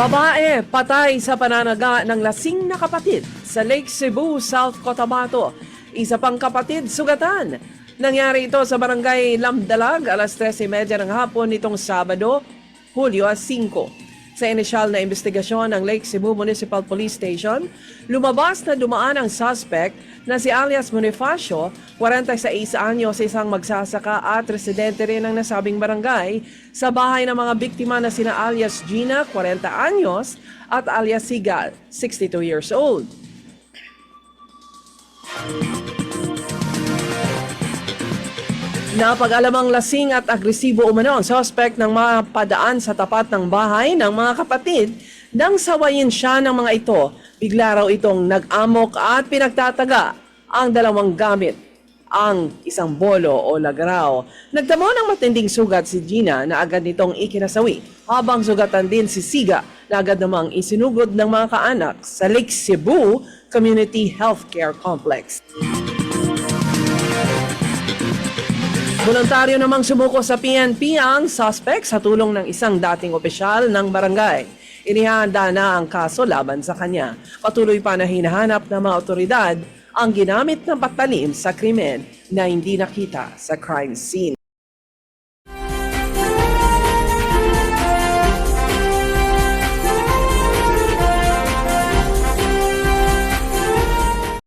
Babae patay sa pananaga ng lasing na kapatid sa Lake Cebu, South Cotabato. Isa pang kapatid sugatan. Nangyari ito sa barangay Lamdalag alas 13.30 ng hapon nitong Sabado, Hulyo 5. Sa inisyal na investigasyon ng Lake Cebu Municipal Police Station, lumabas na dumaan ang suspect na si alias Bonifacio, 46 anyos, isang magsasaka at residente rin ng nasabing barangay sa bahay ng mga biktima na sina alias Gina, 40 anyos, at alias Sigal, 62 years old. Napag-alamang lasing at agresibo umano ang suspect ng mga padaan sa tapat ng bahay ng mga kapatid nang sawayin siya ng mga ito. Bigla raw itong nag-amok at pinagtataga ang dalawang gamit ang isang bolo o lagraw. Nagtamo ng matinding sugat si Gina na agad nitong ikinasawi habang sugatan din si Siga na agad namang isinugod ng mga kaanak sa Lake Cebu Community Healthcare Complex. Voluntaryo namang sumuko sa PNP ang suspect sa tulong ng isang dating opisyal ng barangay. Inihanda na ang kaso laban sa kanya. Patuloy pa na hinahanap ng mga otoridad ang ginamit ng patalim sa krimen na hindi nakita sa crime scene.